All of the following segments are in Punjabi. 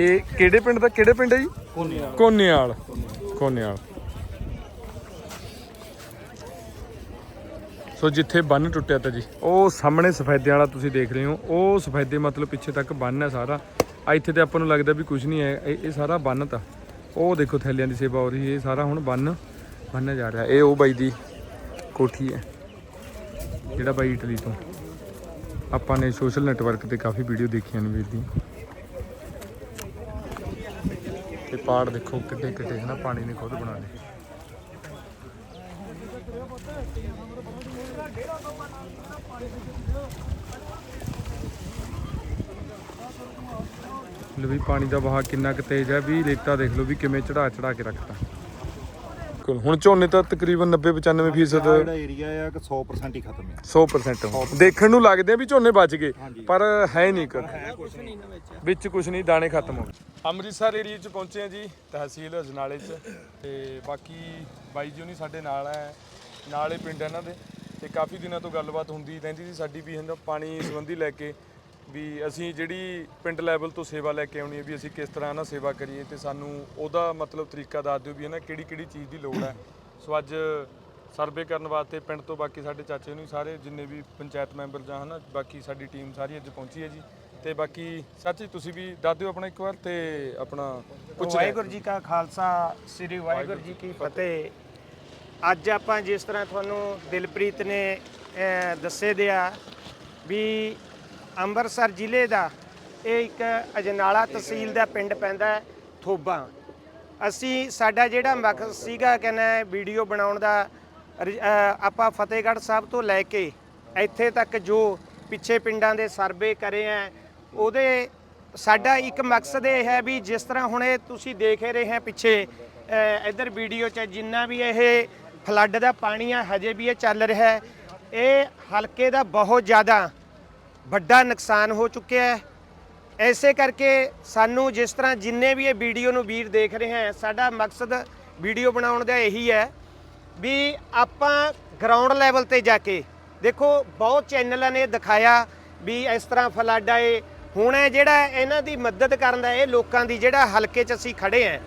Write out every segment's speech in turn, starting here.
ਇਹ ਕਿਹੜੇ ਪਿੰਡ ਦਾ ਕਿਹੜੇ ਪਿੰਡ ਹੈ ਜੀ? ਕੋਨੇਵਾਲ ਕੋਨੇਵਾਲ ਸੋ ਜਿੱਥੇ ਬੰਨ ਟੁੱਟਿਆ ਤਾ ਜੀ ਉਹ ਸਾਹਮਣੇ ਸਫੈਦੇ ਵਾਲਾ ਤੁਸੀਂ ਦੇਖ ਰਹੇ ਹੋ। ਉਹ ਸਫੈਦੇ ਮਤਲਬ ਪਿੱਛੇ ਤੱਕ ਬੰਨ ਹੈ ਸਾਰਾ। ਆ ਇੱਥੇ ਤੇ ਆਪਾਂ ਨੂੰ ਲੱਗਦਾ ਵੀ ਕੁਝ ਨਹੀਂ ਹੈ ਇਹ ਇਹ ਸਾਰਾ ਬੰਨ ਤਾ। ਉਹ ਦੇਖੋ ਥੈਲਿਆਂ ਦੀ ਸੇਵਾ ਹੋ ਰਹੀ ਹੈ ਇਹ ਸਾਰਾ ਹੁਣ ਬੰਨ ਬੰਨਿਆ ਜਾ ਰਿਹਾ। ਇਹ ਉਹ ਬਾਈ ਦੀ ਕੋਠੀ ਹੈ ਜਿਹੜਾ ਬਾਈ ਇਟਲੀ ਤੋਂ। ਆਪਾਂ ਨੇ ਸੋਸ਼ਲ ਨੈਟਵਰਕ ਤੇ ਕਾਫੀ ਵੀਡੀਓ ਦੇਖੀਆਂ ਨੇ ਵੀਰ ਦੀ ਤੇ ਪਹਾੜ ਦੇਖੋ ਕਿੱਡੇ ਕਿੱਡੇ ਹੈ ਪਾਣੀ ਨੇ ਖੁਦ ਬਣਾ ਲਏ। ਲੋ ਵੀ ਪਾਣੀ ਦਾ ਵਹਾਅ ਕਿੰਨਾ ਕੁ ਤੇਜ਼ ਹੈ, ਵੀ ਰੇਤਾ ਦੇਖ ਲਓ ਵੀ ਕਿਵੇਂ ਚੜਾ ਚੜਾ ਕੇ ਰੱਖਤਾ। ਬਿਲਕੁਲ। ਹੁਣ ਝੋਨੇ ਤਾਂ ਤਕਰੀਬਨ 90 95% ਫੀਸਦ ਜਿਹੜਾ ਏਰੀਆ ਆ ਕਿ 100% ਹੀ ਖਤਮ ਆ। 100% ਦੇਖਣ ਨੂੰ ਲੱਗਦੇ ਆ ਵੀ ਝੋਨੇ ਬਚ ਗਏ। ਪਰ ਹੈ ਨਹੀਂ ਕਰ ਵਿੱਚ ਕੁਝ ਨਹੀਂ ਦਾਣੇ ਖਤਮ ਹੋ ਗਏ। ਅੰਮ੍ਰਿਤਸਰ ਏਰੀਆ 'ਚ ਪਹੁੰਚੇ ਆ ਜੀ ਤਹਿਸੀਲ ਅਜਨਾਲੇ 'ਚ। ਤੇ ਬਾਕੀ ਬਾਈ ਜੀ ਹੁਣੀ ਸਾਡੇ ਨਾਲ ਹੈ ਨਾਲ ਹੀ ਪਿੰਡ ਇਹਨਾਂ ਦੇ। ਤੇ ਕਾਫੀ ਦਿਨਾਂ ਤੋਂ ਗੱਲਬਾਤ ਹੁੰਦੀ ਰਹਿੰਦੀ ਸੀ ਸਾਡੀ ਵੀ ਇਹਨਾਂ ਪਾਣੀ ਸੰਬੰਧੀ ਲੈ ਕੇ। ਵੀ ਅਸੀਂ ਜਿਹੜੀ ਪਿੰਡ ਲੈਵਲ ਤੋਂ ਸੇਵਾ ਲੈ ਕੇ ਆਉਣੀ ਹੈ ਵੀ ਅਸੀਂ ਕਿਸ ਤਰ੍ਹਾਂ ਨਾ ਸੇਵਾ ਕਰੀਏ ਤੇ ਸਾਨੂੰ ਉਹਦਾ ਮਤਲਬ ਤਰੀਕਾ ਦੱਸ ਦਿਓ ਵੀ ਇਹਨਾਂ ਕਿਹੜੀ ਕਿਹੜੀ ਚੀਜ਼ ਦੀ ਲੋੜ ਹੈ। ਸੋ ਅੱਜ ਸਰਵੇ ਕਰਨ ਵਾਸਤੇ ਪਿੰਡ ਤੋਂ ਬਾਕੀ ਸਾਡੇ ਚਾਚੇ ਨੂੰ ਸਾਰੇ ਜਿੰਨੇ ਵੀ ਪੰਚਾਇਤ ਮੈਂਬਰ ਜਾਂ ਹਨਾ ਬਾਕੀ ਸਾਡੀ ਟੀਮ ਸਾਰੀ ਅੱਜ ਪਹੁੰਚੀ ਹੈ ਜੀ। ਤੇ ਬਾਕੀ ਚਾਚੀ ਤੁਸੀਂ ਵੀ ਦੱਸ ਦਿਓ ਆਪਣਾ ਇੱਕ ਵਾਰ ਤੇ ਆਪਣਾ ਪੁੱਛ ਵਾਹਿਗੁਰੂ ਜੀ ਕਾ ਖਾਲਸਾ ਸ੍ਰੀ ਵਾਹਿਗੁਰੂ ਜੀ ਕੀ ਫਤਿਹ। ਅੱਜ ਆਪਾਂ ਜਿਸ ਤਰ੍ਹਾਂ ਤੁਹਾਨੂੰ ਦਿਲਪ੍ਰੀਤ ਨੇ ਦੱਸੇ ਦਿਆ ਵੀ ਅੰਮ੍ਰਿਤਸਰ ਜ਼ਿਲ੍ਹੇ ਦਾ ਇਹ ਇੱਕ ਅਜਨਾਲਾ ਤਹਿਸੀਲ ਦਾ ਪਿੰਡ ਪੈਂਦਾ ਹੈ, ਥੋਬਾ। ਅਸੀਂ ਸਾਡਾ ਜਿਹੜਾ ਮਕਸਦ ਸੀਗਾ ਕਹਿੰਦਾ ਵੀਡੀਓ ਬਣਾਉਣ ਦਾ ਰ- ਅਹ, ਆਪਾਂ ਫਤਿਹਗੜ੍ਹ ਸਾਹਿਬ ਤੋਂ ਲੈ ਕੇ ਇੱਥੇ ਤੱਕ ਜੋ ਪਿੱਛੇ ਪਿੰਡਾਂ ਦੇ ਸਰਵੇ ਕਰੇ ਆ ਉਹਦੇ ਸਾਡਾ ਇੱਕ ਮਕਸਦ ਇਹ ਹੈ ਵੀ ਜਿਸ ਤਰ੍ਹਾਂ ਹੁਣ ਇਹ ਤੁਸੀਂ ਦੇਖ ਹੀ ਰਹੇ ਹੈ ਪਿੱਛੇ ਅਹ, ਇੱਧਰ ਵੀਡੀਓ 'ਚ ਜਿੰਨਾ ਵੀ ਇਹ ਫਲੱਡ ਦਾ ਪਾਣੀ ਆ ਹਜੇ ਵੀ ਇਹ ਚੱਲ ਰਿਹਾ ਹੈ। ਇਹ ਹਲਕੇ ਦਾ ਬਹੁਤ ਜ਼ਿਆਦਾ ਵੱਡਾ ਨੁਕਸਾਨ ਹੋ ਚੁੱਕਿਆ ਹੈ। ਐਸੇ ਕਰਕੇ ਸਾਨੂੰ ਜਿਸ ਤਰ੍ਹਾਂ ਜਿੰਨੇ ਵੀ ਇਹ ਵੀਡੀਓ ਨੂੰ ਵੀਰ ਦੇਖ ਰਹੇ ਹੈ, ਸਾਡਾ ਮਕਸਦ ਵੀਡੀਓ ਬਣਾਉਣ ਦਾ ਇਹੀ ਹੈ ਵੀ ਆਪਾਂ ਗਰਾਊਂਡ ਲੈਵਲ ਤੇ ਜਾ ਕੇ, ਦੇਖੋ ਬਹੁਤ ਚੈਨਲਾਂ ਨੇ ਦਿਖਾਇਆ ਵੀ ਇਸ ਤਰ੍ਹਾਂ ਫਲੱਡ ਆਏ। ਹੁਣ ਇਹ ਜਿਹੜਾ ਇਹਨਾਂ ਦੀ ਮਦਦ ਕਰਨ ਦਾ ਇਹ ਲੋਕਾਂ ਦੀ ਜਿਹੜਾ ਹਲਕੇ 'ਚ ਅਸੀਂ ਖੜੇ ਆਂ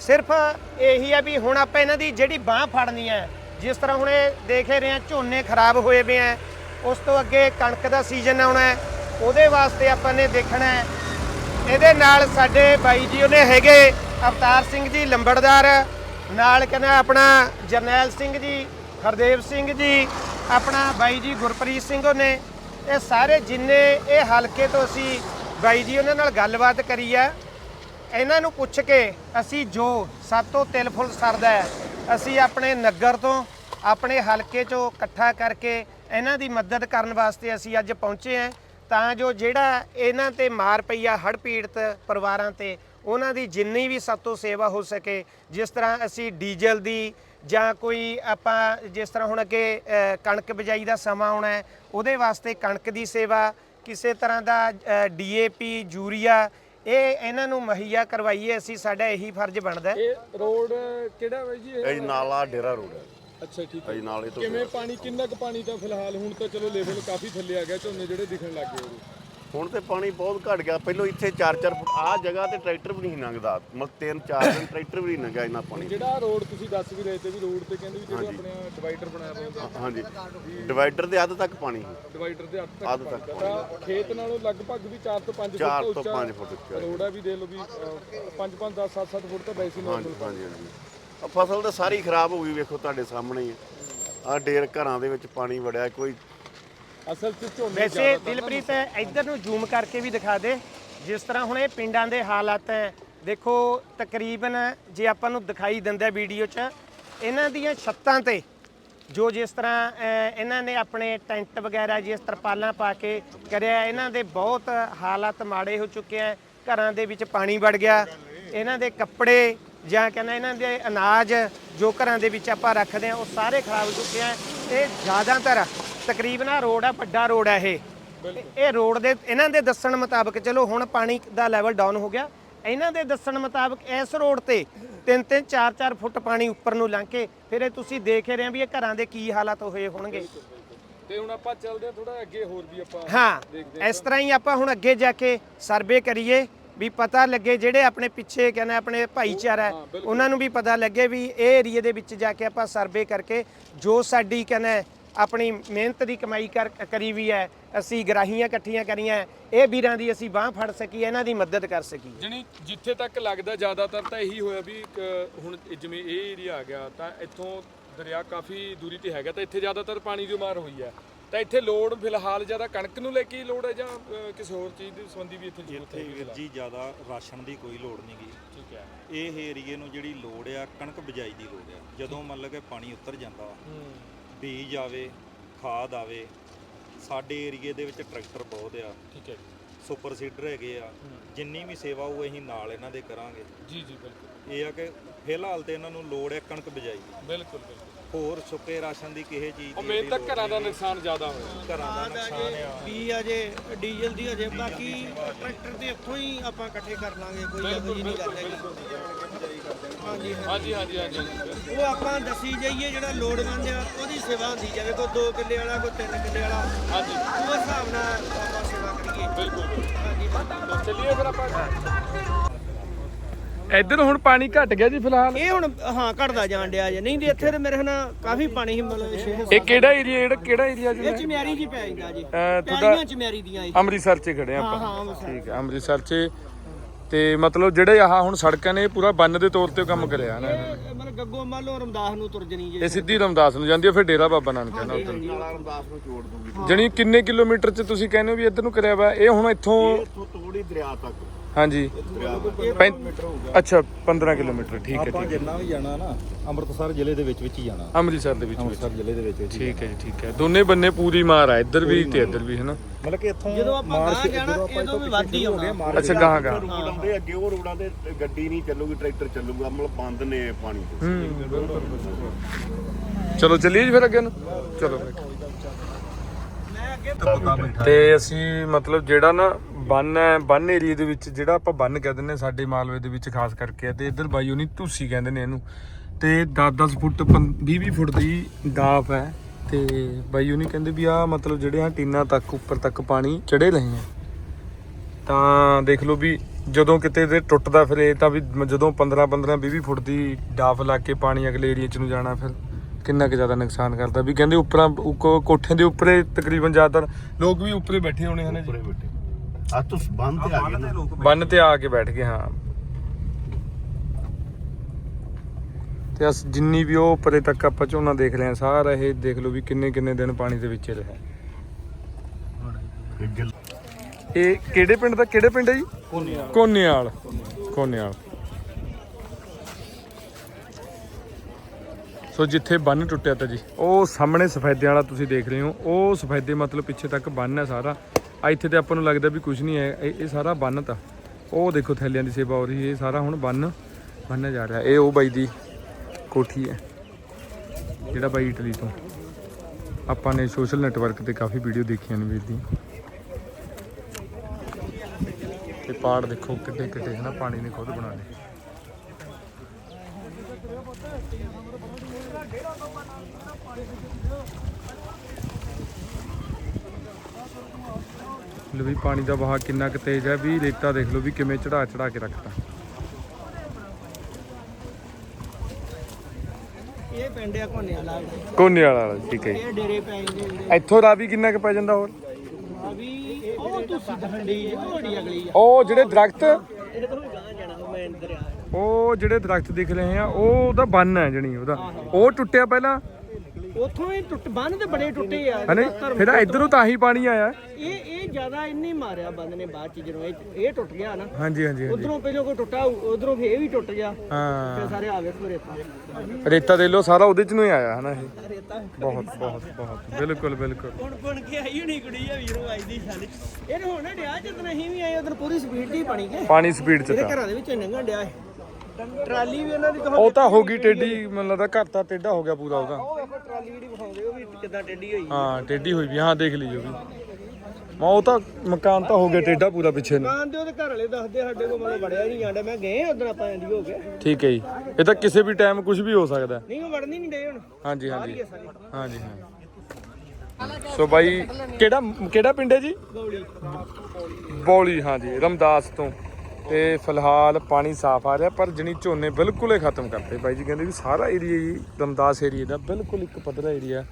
ਸਿਰਫ ਇਹੀ ਹੈ ਵੀ ਹੁਣ ਆਪਾਂ ਇਹਨਾਂ ਦੀ ਜਿਹੜੀ ਬਾਹ ਫੜਨੀ ਹੈ, ਜਿਸ ਤਰ੍ਹਾਂ ਹੁਣ ਇਹ ਦੇਖ ਰਹੇ ਆ ਝੋਨੇ ਖਰਾਬ ਹੋਏ ਪਏ ਆ ਉਸ ਤੋਂ ਅੱਗੇ ਕਣਕ ਦਾ ਸੀਜ਼ਨ ਆਉਣਾ ਹੈ, ਉਹਦੇ ਵਾਸਤੇ ਆਪਾਂ ਨੇ ਦੇਖਣਾ ਹੈ। ਇਹਦੇ ਨਾਲ ਸਾਡੇ ਬਾਈ ਜੀ ਉਹਨੇ ਹੈਗੇ ਅਵਤਾਰ ਸਿੰਘ ਜੀ ਲੰਬੜਦਾਰ, ਨਾਲ ਕਹਿੰਦਾ ਆਪਣਾ ਜਰਨੈਲ ਸਿੰਘ ਜੀ, ਹਰਦੇਵ ਸਿੰਘ ਜੀ, ਆਪਣਾ ਬਾਈ ਜੀ ਗੁਰਪ੍ਰੀਤ ਸਿੰਘ ਉਹਨੇ। ਇਹ ਸਾਰੇ ਜਿੰਨੇ ਇਹ ਹਲਕੇ ਤੋਂ ਅਸੀਂ ਬਾਈ ਜੀ ਉਹਨਾਂ ਨਾਲ ਗੱਲਬਾਤ ਕਰੀ ਹੈ। ਇਹਨਾਂ ਨੂੰ ਪੁੱਛ ਕੇ ਅਸੀਂ ਜੋ ਸਾਤੋਂ ਤਿਲ ਫੁੱਲ ਸਰਦਾ ਹੈ, ਅਸੀਂ ਆਪਣੇ ਨਗਰ ਤੋਂ, ਆਪਣੇ ਹਲਕੇ ਚੋਂ ਇਕੱਠਾ ਕਰਕੇ ਇਹਨਾਂ ਦੀ ਮਦਦ ਕਰਨ ਵਾਸਤੇ ਅਸੀਂ ਅੱਜ ਪਹੁੰਚੇ ਹਾਂ। ਤਾਂ ਜੋ ਜਿਹੜਾ ਇਹਨਾਂ ਤੇ ਮਾਰ ਪਈ ਆ ਹੜ੍ਹ ਪੀੜਤ ਪਰਿਵਾਰਾਂ ਤੇ ਉਹਨਾਂ ਦੀ ਜਿੰਨੀ ਵੀ ਸਾਤੋਂ ਸੇਵਾ ਹੋ ਸਕੇ ਜਿਸ ਤਰ੍ਹਾਂ ਅਸੀਂ ਡੀਜ਼ਲ ਦੀ ਜਾਂ ਕੋਈ ਆਪਾਂ ਜਿਸ ਤਰ੍ਹਾਂ ਹੁਣ ਅੱਗੇ ਕਣਕ ਬਿਜਾਈ ਦਾ ਸਮਾਂ ਆਉਣਾ ਹੈ ਉਹਦੇ ਵਾਸਤੇ ਕਣਕ ਦੀ ਸੇਵਾ ਕਿਸੇ ਤਰ੍ਹਾਂ ਦਾ ਡੀਏਪੀ ਯੂਰੀਆ ਇਹ ਇਹਨਾਂ ਨੂੰ ਮੁਹੱਈਆ ਕਰਵਾਈਏ ਅਸੀਂ ਸਾਡਾ ਇਹੀ ਫਰਜ਼ ਬਣਦਾ ਹੈ। ਇਹ ਰੋਡ ਕਿਹੜਾ ਬਾਈ ਜੀ? ਇਹ ਨਾਲਾ ਡੇਰਾ ਰੋਡ ਹੈ। ਅੱਛਾ ਠੀਕ ਇਹ ਨਾਲੇ ਤੋਂ ਕਿਵੇਂ ਪਾਣੀ ਕਿੰਨਾ ਕੁ ਪਾਣੀ ਤਾਂ ਫਿਲਹਾਲ ਹੁਣ ਤਾਂ ਚਲੋ ਲੈਵਲ ਕਾਫੀ ਥੱਲੇ ਆ ਗਿਆ ਝੋਨੇ ਜਿਹੜੇ ਦਿਖਣ ਲੱਗ ਗਏ ਉਰੇ। ਹੁਣ ਤੇ ਪਾਣੀ ਬਹੁਤ ਘਟ ਗਿਆ। ਪਹਿਲਾਂ ਇੱਥੇ 4-4 ਫੁੱਟ ਆਹ ਜਗ੍ਹਾ ਤੇ ਟਰੈਕਟਰ ਵੀ ਨਹੀਂ ਲੰਘਦਾ। ਮਤਲਬ ਤਿੰਨ ਚਾਰ ਦਿਨ ਟਰੈਕਟਰ ਵੀ ਨਹੀਂ ਲੰਘਿਆ ਇੰਨਾ ਪਾਣੀ। ਜਿਹੜਾ ਰੋਡ ਤੁਸੀਂ ਦੱਸ ਵੀ ਰਹੇ ਤੇ ਵੀ ਰੋਡ ਤੇ ਕਹਿੰਦੇ ਵੀ ਜਿਹੜੇ ਆਪਣੇ ਡਿਵਾਈਡਰ ਬਣਾਇਆ ਹੋਇਆ ਹੁੰਦਾ ਹਾਂਜੀ। ਡਿਵਾਈਡਰ ਦੇ ਅੱਧ ਤੱਕ ਪਾਣੀ ਸੀ। ਡਿਵਾਈਡਰ ਦੇ ਅੱਧ ਅੱਧ ਤੱਕ ਤਾਂ ਖੇਤ ਨਾਲੋਂ ਲਗਭਗ ਵੀ 4 ਤੋਂ 5 ਚਾਰ ਫੁੱਟ ਤੋਂ ਉੱਚਾ ਪੰਜ ਫੁੱਟ ਉੱਚਾ। ਰੋਡ ਹੈ ਵੀ ਦੇ ਲਓ ਵੀ 5 5 10 7 7 ਫੁੱਟ ਤਾਂ ਵੈਸੇ ਹੀ ਹਾਂਜੀ ਹਾਂਜੀ। ਫਸਲ ਤਾਂ ਸਾਰੀ ਖਰਾਬ ਹੋ ਗਈ ਵੇਖੋ ਤੁਹਾਡੇ ਸਾਹਮਣੇ ਹੀ ਆ। ਆਹ ਡੇਰ ਘਰਾਂ ਦੇ ਵਿੱਚ ਪਾਣੀ ਵੜਿਆ ਕੋਈ ਅਸਲ ਚ ਝੋਨੇ ਵੈਸੇ ਦਿਲਪ੍ਰੀਤ ਇੱਧਰ ਨੂੰ ਜ਼ੂਮ ਕਰਕੇ ਵੀ ਦਿਖਾ ਦੇ। ਜਿਸ ਤਰ੍ਹਾਂ ਹੁਣ ਇਹ ਪਿੰਡਾਂ ਦੇ ਹਾਲਾਤ ਹੈ ਦੇਖੋ ਤਕਰੀਬਨ ਜੇ ਆਪਾਂ ਨੂੰ ਦਿਖਾਈ ਦਿੰਦਾ ਵੀਡੀਓ 'ਚ ਇਹਨਾਂ ਦੀਆਂ ਛੱਤਾਂ ਤੇ ਜੋ ਜਿਸ ਤਰ੍ਹਾਂ ਅਹ, ਇਹਨਾਂ ਨੇ ਆਪਣੇ ਟੈਂਟ ਵਗੈਰਾ ਜਿਸ ਤਰਪਾਲਾਂ ਪਾ ਕੇ ਕਰਿਆ ਇਹਨਾਂ ਦੇ ਬਹੁਤ ਹਾਲਾਤ ਮਾੜੇ ਹੋ ਚੁੱਕੇ ਆ ਘਰਾਂ ਦੇ ਵਿੱਚ ਪਾਣੀ ਵੜ ਗਿਆ ਇਹਨਾਂ ਦੇ ਕੱਪੜੇ ਜਾਂ ਕਹਿੰਦਾ ਇਹਨਾਂ ਦੇ ਅਨਾਜ ਜੋ ਘਰਾਂ ਦੇ ਵਿੱਚ ਆਪਾਂ ਰੱਖਦੇ ਆ ਉਹ ਸਾਰੇ ਖਰਾਬ ਹੋ ਚੁੱਕੇ ਆ। ਇਹ ਜ਼ਿਆਦਾਤਰ ਤਕਰੀਬਨ ਆ ਰੋਡ ਆ ਵੱਡਾ ਰੋਡ ਆ ਇਹ। ਇਹ ਰੋਡ ਦੇ ਇਹਨਾਂ ਦੇ ਦੱਸਣ ਮੁਤਾਬਕ ਚਲੋ ਹੁਣ ਪਾਣੀ ਦਾ ਲੈਵਲ ਡਾਊਨ ਹੋ ਗਿਆ। ਇਹਨਾਂ ਦੇ ਦੱਸਣ ਮੁਤਾਬਕ ਇਸ ਰੋਡ ਤੇ 3-3 4-4 ਫੁੱਟ ਪਾਣੀ ਉੱਪਰ ਨੂੰ ਲੰਘ ਕੇ ਫਿਰ ਇਹ ਤੁਸੀਂ ਦੇਖ ਰਹੇ ਹੋ ਵੀ ਇਹ ਘਰਾਂ ਦੇ ਕੀ ਹਾਲਾਤ ਹੋਏ ਹੋਣਗੇ। ਤੇ ਹੁਣ ਆਪਾਂ ਚੱਲਦੇ ਆ ਥੋੜਾ ਅੱਗੇ ਹੋਰ ਵੀ ਆਪਾਂ ਹਾਂ ਇਸ ਤਰ੍ਹਾਂ ਹੀ ਆਪਾਂ ਹੁਣ ਅੱਗੇ ਜਾ ਕੇ ਸਰਵੇ ਕਰੀਏ। ਵੀ ਪਤਾ ਲੱਗੇ ਜਿਹੜੇ ਆਪਣੇ ਪਿੱਛੇ ਕਹਿੰਦੇ ਆਪਣੇ ਭਾਈਚਾਰਾ ਉਹਨਾਂ ਨੂੰ ਵੀ ਪਤਾ ਲੱਗੇ ਵੀ ਇਹ ਏਰੀਏ ਦੇ ਵਿੱਚ ਜਾ ਕੇ ਆਪਾਂ ਸਰਵੇ ਕਰਕੇ ਜੋ ਸਾਡੀ ਕਹਿੰਦੇ ਆਪਣੀ ਮਿਹਨਤ ਦੀ ਕਮਾਈ ਕਰ ਕਰੀ ਵੀ ਹੈ ਅਸੀਂ ਗਰਾਹੀਆਂ ਇਕੱਠੀਆਂ ਕਰੀਆਂ ਇਹ ਵੀਰਾਂ ਦੀ ਅਸੀਂ ਬਾਹ ਫੜ ਸਕੀਏ ਇਹਨਾਂ ਦੀ ਮਦਦ ਕਰ ਸਕੀਏ। ਜਣੀ ਜਿੱਥੇ ਤੱਕ ਲੱਗਦਾ ਜ਼ਿਆਦਾਤਰ ਤਾਂ ਇਹੀ ਹੋਇਆ ਵੀ ਇੱਕ ਹੁਣ ਜਿਵੇਂ ਇਹ ਏਰੀਆ ਆ ਗਿਆ ਤਾਂ ਇੱਥੋਂ ਦਰਿਆ ਕਾਫੀ ਦੂਰੀ ਤੇ ਹੈਗਾ ਤਾਂ ਇੱਥੇ ਜ਼ਿਆਦਾਤਰ ਪਾਣੀ ਦੀ ਮਾਰ ਹੋਈ ਹੈ। ਤਾਂ ਇੱਥੇ ਲੋੜ ਫਿਲਹਾਲ ਜ਼ਿਆਦਾ ਕਣਕ ਨੂੰ ਲੈ ਕੇ ਹੀ ਲੋੜ ਹੈ ਜਾਂ ਅ, ਕਿਸੇ ਹੋਰ ਚੀਜ਼ ਦੇ ਸੰਬੰਧੀ ਵੀ ਇੱਥੇ ਜ਼ਰੂਰਤ ਇੱਥੇ ਹੈ ਵੀਰ ਜੀ ਜ਼ਿਆਦਾ ਰਾਸ਼ਨ ਦੀ ਕੋਈ ਲੋੜ ਨਹੀਂ ਗੀ। ਠੀਕ ਹੈ। ਇਹ ਏਰੀਏ ਨੂੰ ਜਿਹੜੀ ਲੋੜ ਆ ਕਣਕ ਬਿਜਾਈ ਦੀ ਲੋੜ ਆ। ਜਦੋਂ ਮੰਨ ਲਓ ਕਿ ਪਾਣੀ ਉੱਤਰ ਜਾਂਦਾ ਹੂੰ। ਬੀਜ ਆਵੇ ਖਾਦ ਆਵੇ ਸਾਡੇ ਏਰੀਏ ਦੇ ਵਿੱਚ ਟਰੈਕਟਰ ਬਹੁਤ ਆ। ਠੀਕ ਹੈ। ਸੁਪਰ ਸੀਡਰ ਹੈਗੇ ਆ। ਜਿੰਨੀ ਵੀ ਸੇਵਾ ਉਹ ਅਸੀਂ ਨਾਲ ਇਹਨਾਂ ਦੇ ਕਰਾਂਗੇ। ਜੀ ਜੀ ਬਿਲਕੁਲ। ਇਹ ਆ ਕਿ ਫਿਲਹਾਲ ਤੇ ਇਹਨਾਂ ਨੂੰ ਲੋੜ ਹੈ ਕਣਕ ਬਿਜਾਈ ਦੀ। ਬਿਲਕੁਲ ਬਿਲਕੁਲ। ਹੋਰ ਸੁੱਕੇ ਰਾਸ਼ਨ ਦੀ ਕਿਸੇ ਚੀਜ਼ ਉਹ ਦੀ ਮੇਨ ਤਾਂ ਘਰਾਂ ਦਾ ਨੁਕਸਾਨ ਜ਼ਿਆਦਾ ਹੋਇਆ। ਘਰਾਂ ਦਾ ਨੁਕਸਾਨ ਆ ਵੀ ਅਜੇ ਡੀਜ਼ਲ ਦੀ ਅਜੇ ਬਾਕੀ ਟਰੈਕਟਰ ਤੇ ਇੱਥੋਂ ਹੀ ਆਪਾਂ ਇਕੱਠੇ ਕਰ ਲਾਂਗੇ ਕੋਈ ਇਹੋ ਜਿਹੀ ਨਹੀਂ ਗੱਲ ਹੈਗੀ। ਹਾਂਜੀ ਹਾਂਜੀ। ਹਾਂਜੀ। ਉਹ ਆਪਾਂ ਦੱਸੀ ਜਾਈਏ ਜਿਹੜਾ ਲੋੜਵੰਦ ਆ ਉਹਦੀ ਸੇਵਾ ਹੁੰਦੀ ਜਾਵੇ ਕੋਈ 2 ਕਿੱਲੇ ਵਾਲਾ ਕੋਈ 3 ਕਿੱਲੇ ਵਾਲਾ। ਹਾਂਜੀ। ਉਸ ਹਿਸਾਬ ਨਾਲ ਆਪਾਂ ਸੇਵਾ ਕਰੀਏ। ਬਿਲਕੁਲ। ਹਾਂਜੀ ਚੱਲੀਏ ਫਿਰ ਆਪਾਂ। ਇੱਧਰ ਹੁਣ ਪਾਣੀ ਘਟ ਗਿਆ ਜੀ ਫਿਲਹਾਲ। ਇਹ ਹੁਣ ਹਾਂ ਘਟਦਾ ਜਾਣ ਡਿਆ ਜੇ। ਨਹੀਂ ਤੇ ਇੱਥੇ ਤੇ ਮੇਰੇ ਨਾਲ ਕਾਫੀ ਪਾਣੀ ਸੀ ਮਤਲਬ ਛੇ ਇਹ ਕਿਹੜਾ ਏਰੀਆ ਜਿਹੜਾ ਕਿਹੜਾ ਏਰੀਆ ਜੀ? ਇਹ ਚਮਿਆਰੀ ਜੀ ਪੈ ਜਾਂਦਾ ਜੀ। ਅਹ ਤੁਹਾਡਾ ਪੈਲੀਆਂ ਚਮਿਆਰੀ ਦੀਆਂ ਇਹ। ਅੰਮ੍ਰਿਤਸਰ 'ਚ ਖੜੇ ਆ ਹਾਂ ਆਪਾਂ। ਹਾਂ ਅੰਮ੍ਰਿਤਸਰ। ਠੀਕ ਹੈ ਅੰਮ੍ਰਿਤਸਰ 'ਚ। ਤੇ ਮਤਲਬ ਜਿਹੜੇ ਆਹ ਹੁਣ ਸੜਕਾਂ ਨੇ ਇਹ ਪੂਰਾ ਬੰਨ ਦੇ ਤੌਰ ਤੇ ਕੰਮ ਕਰਿਆ ਨਾ। ਇਹਨਾਂ ਨੇ। ਇਹ ਮਤਲਬ ਗੱਗੋ ਮਾਲੋ ਰਮਦਾਸ ਨੂੰ ਤੁਰ ਜਣੀ ਜੇ। ਇਹ ਸਿੱਧੀ ਰਮਦਾਸ ਨੂੰ ਜਾਂਦੀ ਹੈ ਫਿਰ ਡੇਰਾ ਬਾਬਾ ਨਾਨਕ ਹੈ ਨਾ ਉੱਧਰ। ਰਮਦਾਸ ਨੂੰ ਜੋੜ ਦੂੰਗੀ ਜਣੀ ਕਿੰਨੇ ਕਿਲੋਮੀਟਰ 'ਚ ਤੁਸੀਂ ਕਹਿੰਦੇ ਹੋ ਵੀ ਇੱਧਰ ਨੂੰ ਕਰਿਆ ਵਾ? ਇਹ ਹੁਣ ਇੱਥੋਂ ਇੱਥੋਂ ਤੋੜੀ ਦਰਿਆ ਤੱਕ। ਹਾਂਜੀ। ਅੱਛਾ 15 ਕਿਲੋਮੀਟਰ ਠੀਕ ਹੈ ਆਪਾਂ ਠੀਕ ਜਿੰਨਾ ਵੀ ਜਾਣਾ ਨਾ ਅੰਮ੍ਰਿਤਸਰ ਜ਼ਿਲ੍ਹੇ ਦੇ ਵਿੱਚ ਵਿੱਚ ਹੀ ਜਾਣਾ। ਅੰਮ੍ਰਿਤਸਰ ਦੇ ਵਿੱਚ ਵਿੱਚ ਅੰਮ੍ਰਿਤਸਰ ਜ਼ਿਲ੍ਹੇ ਦੇ ਵਿੱਚ ਵਿੱਚ ਹੀ ਠੀਕ ਹੈ ਜੀ ਠੀਕ ਹੈ। ਦੋਨੇ ਬੰਨੇ ਪੂਰੀ ਮਾਰ ਆ ਇੱਧਰ ਵੀ ਤੇ ਇੱਧਰ ਵੀ ਹੈ ਨਾ ਮਤਲਬ ਕਿ ਇੱਥੋਂ ਜਦੋਂ ਆਪਾਂ ਗਾਂ ਜਾਣਾ ਇਹਦੋਂ ਵੀ ਵੱਧ ਹੀ ਆਉਣਾ ਅੱਛਾ ਗਾਹਾਂ ਗਾਹਾਂ। ਰੋਡ ਆਉਂਦੇ ਅੱਗੇ ਉਹ ਰੋਡਾਂ ਤੇ ਗੱਡੀ ਨਹੀਂ ਚੱਲੂਗੀ ਟਰੈਕਟਰ ਚੱਲੂਗਾ ਮਤਲਬ ਬੰਦ ਨੇ ਪਾਣੀ। ਤੋਂ ਚਲੋ ਚੱਲੀਏ ਜੀ ਫਿਰ ਅੱਗੇ ਨੂੰ। ਚਲੋ। ਤੇ ਅਸੀਂ ਮਤਲਬ ਜਿਹੜਾ ਨਾ ਬੰਨ ਹੈ, ਬੰਨ ਏਰੀਆ ਦੇ ਵਿੱਚ ਜਿਹੜਾ ਆਪਾਂ ਬੰਨ ਕਹਿ ਦਿੰਦੇ ਹਾਂ ਸਾਡੇ ਮਾਲਵੇ ਦੇ ਵਿੱਚ ਖਾਸ ਕਰਕੇ ਤੇ ਇੱਧਰ ਬਾਈ ਉਹਨੀ ਧੂਸੀ ਕਹਿੰਦੇ ਨੇ ਇਹਨੂੰ। ਤੇ 10-10 ਫੁੱਟ 20-20 ਫੁੱਟ ਦੀ ਡਾਫ ਹੈ। ਤੇ ਬਾਈ ਉਹਨੀ ਕਹਿੰਦੇ ਵੀ ਆ ਮਤਲਬ ਜਿਹੜੇ ਆ ਟੀਨਾ ਤੱਕ, ਉੱਪਰ ਤੱਕ ਪਾਣੀ ਚੜੇ ਰਹੇ ਆ। ਤਾਂ ਦੇਖ ਲਓ ਵੀ ਜਦੋਂ ਕਿਤੇ ਦੇ ਟੁੱਟਦਾ ਫਿਰ ਇਹ ਤਾਂ ਵੀ ਜਦੋਂ 15 15 20 20 ਫੁੱਟ ਦੀ ਡਾਫ ਲਾ ਕੇ ਪਾਣੀ ਅਗਲੇ ਏਰੀਆ ਚ ਨੂੰ ਜਾਣਾ ਫਿਰ। ਕਿੰਨਾ ਕੁ ਜ਼ਿਆਦਾ ਨੁਕਸਾਨ ਕਰਦਾ ਵੀ ਕਹਿੰਦੇ ਉੱਪਰਾਂ ਕੋਠਿਆਂ ਦੇ ਉੱਪਰੇ ਤਕਰੀਬਨ ਜ਼ਿਆਦਾਤਰ ਲੋਕ ਵੀ ਉੱਪਰੇ ਬੈਠੇ ਹੋਣੇ ਹਨ ਜੀ। ਆ ਤੋਂ ਬੰਦ ਤੇ ਆ ਗਏ ਨਾ। ਬੰਨ ਤੇ ਆ ਕੇ ਬੈਠ ਗਏ ਹਾਂ। ਤੇ ਅਸ ਜਿੰਨੀ ਵੀ ਉਹ ਉੱਪਰੇ ਤੱਕ ਆਪਾਂ ਝੋਨਾ ਦੇਖ ਹਾਂ ਸਾਰਾ ਇਹ ਦੇਖ ਲਓ ਵੀ ਕਿੰਨੇ ਕਿੰਨੇ ਦਿਨ ਪਾਣੀ ਦੇ ਵਿੱਚ ਰਿਹਾ। ਇੱਕ ਗੱਲ ਇਹ ਕਿਹੜੇ ਪਿੰਡ ਦਾ ਕਿਹੜੇ ਪਿੰਡ ਹੈ ਜੀ? ਕੋਨੇਵਾਲ ਕੋਨੇਵਾਲ ਸੋ ਜਿੱਥੇ ਬੰਨ ਟੁੱਟਿਆ ਤਾ ਜੀ। ਉਹ ਸਾਹਮਣੇ ਸਫੈਦੇ ਵਾਲਾ ਤੁਸੀਂ ਦੇਖ ਰਹੇ ਹੋ। ਉਹ ਸਫੈਦੇ ਮਤਲਬ ਪਿੱਛੇ ਤੱਕ ਬੰਨ ਹੈ ਸਾਰਾ। ਆ ਇੱਥੇ ਤੇ ਆਪਾਂ ਨੂੰ ਲੱਗਦਾ ਵੀ ਕੁਝ ਨਹੀਂ ਹੈ। ਇਹ ਸਾਰਾ ਬੰਨ ਤਾ। ਉਹ ਦੇਖੋ ਥੈਲਿਆਂ ਦੀ ਸੇਵਾ ਹੋ ਰਹੀ ਹੈ। ਇਹ ਸਾਰਾ ਹੁਣ ਬੰਨ ਬੰਨਿਆ ਜਾ ਰਿਹਾ। ਇਹ ਉਹ ਬਾਈ ਦੀ ਕੋਠੀ ਹੈ। ਜਿਹੜਾ ਬਾਈ ਇਟਲੀ ਤੋਂ। ਆਪਾਂ ਨੇ ਸੋਸ਼ਲ ਨੈਟਵਰਕ ਤੇ ਕਾਫੀ ਵੀਡੀਓ ਦੇਖੀਆਂ ਨੇ ਵੀਰ ਦੀ ਤੇ ਪਾੜ ਦੇਖੋ ਕਿੱਡੇ ਕਿੱਡੇ ਹੈ ਨਾ ਪਾਣੀ ਨੇ ਖੁਦ ਬਣਾ ਲਏ। ਲੋ ਵੀ ਪਾਣੀ ਦਾ ਵਹਾਅ ਕਿੰਨਾ ਕੁ ਤੇਜ਼ ਹੈ ਵੀ ਰੇਤਾ ਦੇਖ ਲਓ ਵੀ ਕਿਵੇਂ ਚੜਾ ਚੜਾ ਕੇ ਰੱਖਤਾ। ਇਹ ਪਿੰਡ ਆ ਕੋਨੇ ਵਾਲਾ ਕੋਨੇ ਵਾਲਾ ਠੀਕ ਹੈ ਇਹ ਡੇਰੇ ਪੈ ਜਾਂਦੇ ਇੱਥੋਂ ਰਾਵੀ ਕਿੰਨਾ ਕੁ ਪੈ ਜਾਂਦਾ ਹੋਰ? ਆ ਵੀ ਉਹ ਤੁਸੀਂ ਦਫੰਡੀ ਜਿਹੜੀ ਅਗਲੀ ਆ। ਉਹ ਜਿਹੜੇ ਦਰਖਤ ਇਹਦੇ ਤੋਂ ਵੀ ਗਾਂ ਜਾਣਾ ਮੈਂ ਅੰਦਰ ਆ ਉਹ ਜਿਹੜੇ ਦਰਖਤ ਦਿਖ ਰਹੇ ਆ ਉਹ ਉਹਦਾ ਬੰਨ ਹੈ ਜਣੀ ਉਹਦਾ। ਉਹ ਟੁੱਟਿਆ ਪਹਿਲਾਂ। ਉਥੋਂ ਹੀ ਟੁੱਟ ਬੰਨ ਤੇ ਬੜੇ ਟੁੱਟੇ ਆ। ਹਨੇ ਫਿਰ ਇਧਰੋਂ ਤਾਂ ਹੀ ਪਾਣੀ ਆਇਆ। ਇਹ ਇਹ ਜ਼ਿਆਦਾ ਇੰਨੇ ਮਾਰਿਆ ਬੰਦ ਨੇ ਬਾਅਦ ਚ ਜਦੋਂ ਇਹ ਇਹ ਟੁੱਟ ਗਿਆ ਨਾ। ਹਾਂਜੀ ਹਾਂਜੀ ਹਾਂਜੀ। ਉਧਰੋਂ ਪਹਿਲਾਂ ਕੋਈ ਟੁੱਟਾ ਉਧਰੋਂ ਫੇਰ ਇਹ ਵੀ ਟੁੱਟ ਗਿਆ। ਫਿਰ ਹਾਂ ਸਾਰੇ ਆ ਗਏ ਮੇਰੇ ਤਾਂ ਰੇਤਾ ਦੇ ਲੋ ਸਾਰਾ ਉਹਦੇ ਚ ਨੂੰ ਹੀ ਆਇਆ ਹਨਾ ਇਹ। ਰੇਤਾ ਬਹੁਤ ਬਹੁਤ ਬਹੁਤ। ਬਿਲਕੁਲ ਬਿਲਕੁਲ। ਹੁਣ ਬਣ ਕੇ ਆਈ ਹੋਣੀ ਕੁੜੀ ਆ ਵੀਰੋ ਆਈ ਦੀ ਸਾਡੀ ਇਹ ਹੁਣ ਡਿਆ ਜਦੋਂ ਅਸੀਂ ਵੀ ਆਏ ਉਦੋਂ ਪੂਰੀ ਸਪੀਡ ਦੀ ਬਣੀ ਗਏ। ਪਾਣੀ ਸਪੀਡ ਚ ਤਾਂ। ਘਰਾਂ ਦੇ ਵਿੱਚ ਲੰਘਣ ਡਿਆ। ਟਰਾਲੀ ਵੀ ਇਹਨਾਂ ਦੀ ਤਾਂ ਉਹ ਤਾਂ ਹੋ ਗਈ ਟੇਢੀ ਮੈਨੂੰ ਲੱਗਦਾ ਘਰ ਤਾਂ ਟੇਢਾ ਹੋ ਗਿਆ ਪੂਰਾ ਉਹਦਾ। ਉਹ ਵੇਖੋ ਟਰਾਲੀ ਜਿਹੜੀ ਵਿਖਾਉਂਦੇ ਉਹ ਵੀ ਕਿੱਦਾਂ ਟੇਢੀ ਹੋਈ ਹਾਂ। ਟੇਢੀ ਹੋਈ ਵੀ ਹਾਂ ਦੇਖ ਲਈ ਉਹ ਵੀ। ਮੈਂ ਉਹ ਤਾਂ ਮਕਾਨ ਤਾਂ ਹੋ ਗਿਆ ਟੇਢਾ ਪੂਰਾ ਪਿੱਛੇ ਨੂੰ। ਦੁਕਾਨ ਦੇ ਉਹਦੇ ਘਰ ਵਾਲੇ ਦੱਸਦੇ ਸਾਡੇ ਕੋਲ ਮਤਲਬ ਵੜਿਆ ਨਹੀਂ ਜਾਂਦਾ। ਮੈਂ ਗਏ ਉਦੋਂ ਆਪਾਂ ਇੰਦੀ ਹੋ ਗਏ। ਠੀਕ ਹੈ ਜੀ। ਇਹ ਤਾਂ ਕਿਸੇ ਵੀ ਟਾਈਮ ਕੁਝ ਵੀ ਹੋ ਸਕਦਾ ਨਹੀਂ ਉਹ ਵੜਨੀ ਨਹੀਂ ਡੇ ਹੁਣ। ਹਾਂਜੀ ਹਾਂਜੀ। ਹਾਂਜੀ ਹਾਂ। ਸੋ ਬਾਈ ਕਿਹੜਾ ਕਿਹੜਾ ਪਿੰਡ ਹੈ ਜੀ? ਗੌਲੀ। ਬੌਲੀ ਹਾਂਜੀ ਰਮਦਾਸ ਤੋਂ। ਤੇ ਫਿਲਹਾਲ ਪਾਣੀ ਸਾਫ਼ ਆ ਰਿਹਾ ਪਰ ਜਣੀ ਝੋਨੇ ਬਿਲਕੁਲ ਹੀ ਖਤਮ ਕਰਤੇ। ਬਾਈ ਜੀ ਕਹਿੰਦੇ ਵੀ ਸਾਰਾ ਏਰੀਆ ਜੀ ਰਮਦਾਸ ਏਰੀਆ ਦਾ ਬਿਲਕੁਲ ਇੱਕ ਪੱਧਰਾ ਏਰੀਆ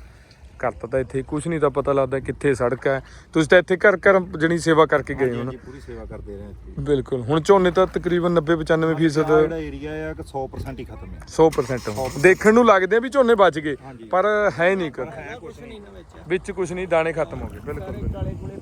ਕਰਤਾ ਤਾਂ ਇੱਥੇ। ਕੁਝ ਨਹੀਂ ਤਾਂ ਪਤਾ ਲੱਗਦਾ ਕਿੱਥੇ ਸੜਕ ਹੈ। ਤੁਸੀਂ ਤਾਂ ਇੱਥੇ ਘਰ ਘਰ ਜਣੀ ਸੇਵਾ ਕਰਕੇ ਗਏ ਹੋ ਨਾ। ਪੂਰੀ ਸੇਵਾ ਕਰਦੇ ਰਹੇ ਇੱਥੇ। ਬਿਲਕੁਲ। ਹੁਣ ਝੋਨੇ ਤਾਂ ਤਕਰੀਬਨ 90 95% ਫੀਸਦ ਆਹ ਜਿਹੜਾ ਏਰੀਆ ਆ ਕਿ 100% ਹੀ ਖਤਮ ਹੈ 100% ਦੇਖਣ ਨੂੰ ਲੱਗਦੇ ਆ ਵੀ ਝੋਨੇ ਬਚ ਗਏ ਪਰ ਹੈ ਨਹੀਂ ਨਾ ਵਿੱਚ ਕੁਝ ਨਹੀਂ ਦਾਣੇ ਖਤਮ ਹੋ ਗਏ ਬਿਲਕੁਲ।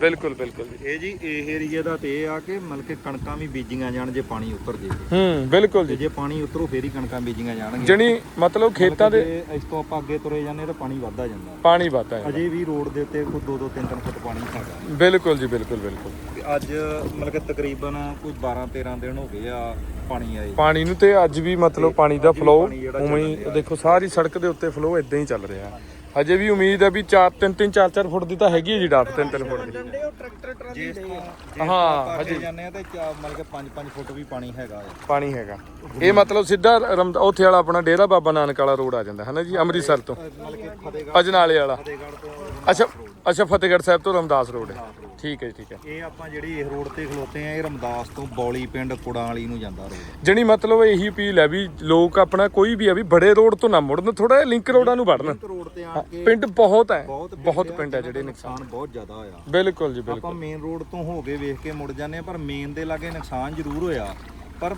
ਬਿਲਕੁਲ ਬਿਲਕੁਲ ਜੀ। ਇਹ ਜੀ ਇਹ ਏਰੀਆ ਦਾ ਤੇ ਇਹ ਆ ਕਿ ਮਤਲਬ ਕਿ ਕਣਕਾਂ ਵੀ ਬੀਜੀਆਂ ਜਾਣ ਜੇ ਪਾਣੀ ਉਤਰ ਜੇ। ਹੂੰ ਬਿਲਕੁਲ ਤੇ ਜੀ ਜੇ ਪਾਣੀ ਉਤਰੋ ਫੇਰ ਹੀ ਕਣਕਾਂ ਬੀਜੀਆਂ ਜਾਣਗੀਆਂ। ਜਣੀ ਮਤਲਬ ਖੇਤਾਂ ਦੇ ਜੇ ਇਸ ਤੋਂ ਆਪਾਂ ਅੱਗੇ ਤੁਰੇ ਜਾਂਦੇ ਤਾਂ ਪਾਣੀ ਵੱਧਦਾ ਜਾਂਦਾ। ਪਾਣੀ ਵਾਤਾ ਹੈ ਅਜੇ ਵੀ ਰੋਡ ਦੇ ਉੱਤੇ ਕੋਈ 2-2 3-3 ਫੁੱਟ ਪਾਣੀ ਹੈਗਾ ਬਿਲਕੁਲ ਜੀ ਬਿਲਕੁਲ ਬਿਲਕੁਲ। ਤੇ ਅੱਜ ਮਤਲਬ ਕਿ ਤਕਰੀਬਨ ਕੋਈ 12-13 ਦਿਨ ਹੋ ਗਏ ਆ ਪਾਣੀ ਆਏ। ਪਾਣੀ ਨੂੰ ਤੇ ਅੱਜ ਵੀ ਮਤਲਬ ਪਾਣੀ ਦਾ ਫਲੋ ਉਵੇਂ ਹੀ ਦੇਖੋ ਸਾਰੀ ਸੜਕ ਦੇ ਉੱਤੇ ਫਲੋ ਇਦਾਂ ਹੀ ਚੱਲ ਰਿਹਾ। ਅਜੇ ਵੀ ਉਮੀਦ ਹੈ ਵੀ 4 3 3 4 4 ਫੁੱਟ ਦੀ ਤਾਂ ਹੈਗੀ ਹੈ ਜੀ ਡਾਫ 3 3 ਫੁੱਟ ਦੀ। ਡੰਡੇ ਉਹ ਟਰੈਕਟਰ ਟਰਾਲੀ ਦੇ ਤੋਂ ਆ। ਹਾਂ, ਹਜੇ। ਜਾਂਦੇ ਆ ਤੇ ਚਾ- ਮਤਲਬ ਕਿ 5-5 ਫੁੱਟ ਵੀ ਪਾਣੀ ਹੈਗਾ ਆ। ਪਾਣੀ ਹੈਗਾ। ਇਹ ਮਤਲਬ ਸਿੱਧਾ ਰਮ- ਉੱਥੇ ਵਾਲਾ ਆਪਣਾ ਡੇਰਾ ਬਾਬਾ ਨਾਨਕ ਵਾਲਾ ਰੋਡ ਆ ਜਾਂਦਾ ਹੈ ਨਾ ਜੀ ਅੰਮ੍ਰਿਤਸਰ ਤੋਂ। ਮਤਲਬ ਕਿ ਫਤਿਹਗੜ੍ਹ ਅਜਨਾਲੇ ਵਾਲਾ। ਫਤਿਹਗੜ੍ਹ ਤੋਂ ਅੱਛਾ ਅੱਛਾ ਫਤਿਹਗੜ੍ਹ ਸਾਹਿਬ ਤੋਂ ਰਮਦਾਸ ਰੋਡ ਹੈ ਠੀਕ ਹੈ ਜੀ, ਠੀਕ ਹੈ। ਇਹ ਆਪਾਂ ਜਿਹੜੀ ਇਹ ਰੋਡ ਤੇ ਖਲੋਤੇ ਆ ਇਹ ਰਮਦਾਸ ਤੋਂ ਬੌਲੀ ਪਿੰਡ ਕੁੜਾਂ ਵਾਲੀ ਨੂੰ ਜਾਂਦਾ ਰੋਡ। ਜਣੀ ਮਤਲਬ ਇਹੀ ਅਪੀਲ ਹੈ ਵੀ ਲੋਕ ਆਪਣਾ ਕੋਈ ਵੀ ਆ ਵੀ ਬੜੇ ਰੋਡ ਤੋਂ ਨਾ ਮੁੜਨ ਥੋੜਾ ਲਿੰਕ ਰੋਡਾਂ ਨੂੰ ਵੜਨ ਰੋਡ ਤੇ ਆ ਕੇ ਪਿੰਡ ਬਹੁਤ ਹੈ ਬਹੁਤ ਪਿੰਡ ਹੈ ਜਿਹੜੇ ਨੁਕਸਾਨ ਨੁਕਸਾਨ ਬਹੁਤ ਜ਼ਿਆਦਾ ਹੋਇਆ ਬਿਲਕੁਲ ਜੀ ਆਪਾਂ ਬਿਲਕੁਲ। ਮੇਨ ਰੋਡ ਤੋਂ ਹੋ ਕੇ ਵੇਖ ਕੇ ਮੁੜ ਜਾਂਦੇ ਆ ਪਰ ਮੇਨ ਦੇ ਲਾਗੇ ਨੁਕਸਾਨ ਜ਼ਰੂਰ ਹੋਇਆ। ਪਰ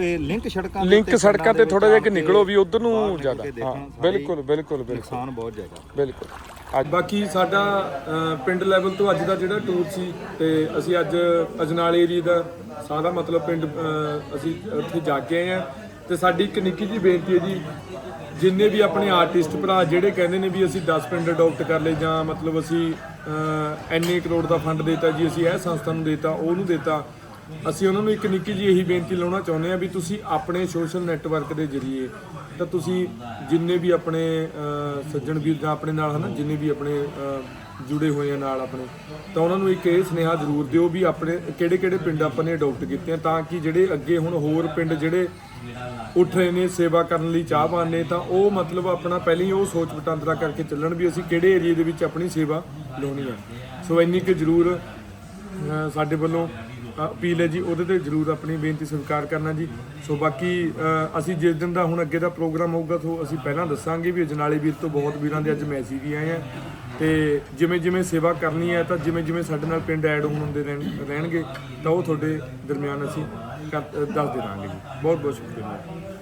ਇਹ ਲਿੰਕ ਸੜਕਾਂ ਦੇ ਲਿੰਕ ਉੱਤੇ ਸੜਕਾਂ ਪਿੰਡਾਂ ਤੇ ਦੇ ਥੋੜਾ ਜਿਹਾ ਵਿੱਚ ਕਿ ਨਿਕਲੋ ਵੀ ਉਧਰ ਬਾਹਰ ਨੂੰ ਨਿਕਲ ਜ਼ਿਆਦਾ। ਕੇ ਹਾਂ ਦੇਖਣ ਸਾਰੇ ਬਿਲਕੁਲ ਬਿਲਕੁਲ ਬਿਲਕੁਲ। ਨੁਕਸਾਨ ਬਹੁਤ ਜ਼ਿਆਦਾ। ਬਿਲਕੁਲ। ਬਾਕੀ ਸਾਡਾ ਪਿੰਡ ਲੈਵਲ ਤੋਂ ਅੱਜ ਦਾ ਜਿਹੜਾ ਟੂਰ ਸੀ ਤੇ ਅਸੀਂ ਅੱਜ ਅਜਨਾਲ ਏਰੀਆ ਦਾ ਸਾਰਾ ਮਤਲਬ ਪਿੰਡ ਅਸੀਂ ਉੱਥੇ ਜਾ ਕੇ ਆਏ ਆ ਤੇ ਸਾਡੀ ਇੱਕ ਨਿੱਕੀ ਜੀ ਬੇਨਤੀ ਹੈ ਜੀ ਜਿੰਨੇ ਵੀ ਆਪਣੇ ਆਰਟਿਸਟ ਭਰਾ ਜਿਹੜੇ ਕਹਿੰਦੇ ਨੇ ਵੀ ਅਸੀਂ 10 ਪਿੰਡ ਅਡਾਪਟ ਕਰ ਲਏ ਜਾਂ ਮਤਲਬ ਅਸੀਂ ਅ, ਇੰਨੇ ਕਰੋੜ ਦਾ ਫੰਡ ਦੇਤਾ ਜੀ ਅਸੀਂ ਇਹ ਸੰਸਥਾ ਨੂੰ ਦੇਤਾ ਉਹਨੂੰ ਦੇਤਾ ਅਸੀਂ ਉਹਨਾਂ ਨੂੰ ਇੱਕ ਨਿੱਕੀ ਜੀ ਇਹੀ ਬੇਨਤੀ ਲਾਉਣਾ ਚਾਹੁੰਦੇ ਆ ਵੀ ਤੁਸੀਂ ਆਪਣੇ ਸੋਸ਼ਲ ਨੈਟਵਰਕ ਦੇ ਜ਼ਰੀਏ ਤਾਂ ਤੁਸੀਂ ਜਿੰਨੇ ਵੀ ਆਪਣੇ ਸੱਜਣ ਵੀਰ ਜਾਂ ਆਪਣੇ ਨਾਲ ਹਨਾ, ਜਿੰਨੇ ਵੀ ਆਪਣੇ ਜੁੜੇ ਹੋਏ ਆ ਨਾਲ ਆਪਣੇ, ਤਾਂ ਉਹਨਾਂ ਨੂੰ ਇੱਕ ਇਹ ਸੁਨੇਹਾ ਜ਼ਰੂਰ ਦਿਓ ਵੀ ਆਪਣੇ ਕਿਹੜੇ ਕਿਹੜੇ ਪਿੰਡ ਆਪਾਂ ਨੇ ਅਡਾਪਟ ਕੀਤੇ ਆ, ਤਾਂ ਕਿ ਜਿਹੜੇ ਅੱਗੇ ਹੁਣ ਹੋਰ ਪਿੰਡ ਜਿਹੜੇ ਉੱਠ ਰਹੇ ਨੇ, ਸੇਵਾ ਕਰਨ ਲਈ ਚਾਹਵਾਨ ਨੇ, ਤਾਂ ਉਹ ਮਤਲਬ ਆਪਣਾ ਪਹਿਲਾਂ ਹੀ ਉਹ ਸੋਚ ਵਟਾਂਦਰਾ ਕਰਕੇ ਚੱਲਣ ਵੀ ਅਸੀਂ ਕਿਹੜੇ ਏਰੀਆ ਦੇ ਵਿੱਚ ਆਪਣੀ ਸੇਵਾ ਲਾਉਣੀ ਆ। ਸੋ ਇੰਨੀ ਕਿ ਜ਼ਰੂਰ ਸਾਡੇ ਵੱਲੋਂ ਅਪੀਲ ਹੈ ਜੀ, ਉਹਦੇ ਤੇ ਜਰੂਰ ਆਪਣੀ ਬੇਨਤੀ ਸਵੀਕਾਰ ਕਰਨਾ ਜੀ। ਸੋ ਬਾਕੀ ਅਸੀਂ ਜਿਸ ਦਿਨ ਦਾ ਹੁਣ ਅੱਗੇ ਦਾ ਪ੍ਰੋਗਰਾਮ ਹੋਊਗਾ, ਤੋਂ ਅਸੀਂ ਪਹਿਲਾਂ ਦੱਸਾਂਗੇ ਵੀ ਅਜਨਾਲੇ ਵੀਰ ਤੋਂ ਬਹੁਤ ਵੀਰਾਂ ਦੇ ਅੱਜ ਮੈਸੇਜ ਵੀ ਆਏ ਆ। ਤੇ ਜਿਵੇਂ ਜਿਵੇਂ ਸੇਵਾ ਕਰਨੀ ਹੈ, ਤਾਂ ਜਿਵੇਂ ਜਿਵੇਂ ਸਾਡੇ ਨਾਲ ਪਿੰਡ ਐਡ ਹੋਣ ਹੁੰਦੇ ਰਹਿਣ- ਰਹਿਣਗੇ, ਤਾਂ ਉਹ ਤੁਹਾਡੇ ਦਰਮਿਆਨ ਅਸੀਂ ਕਰ- ਦੱਸ ਦੇ ਜੀ। ਬਹੁਤ ਬਹੁਤ ਸ਼ੁਕਰੀਆ।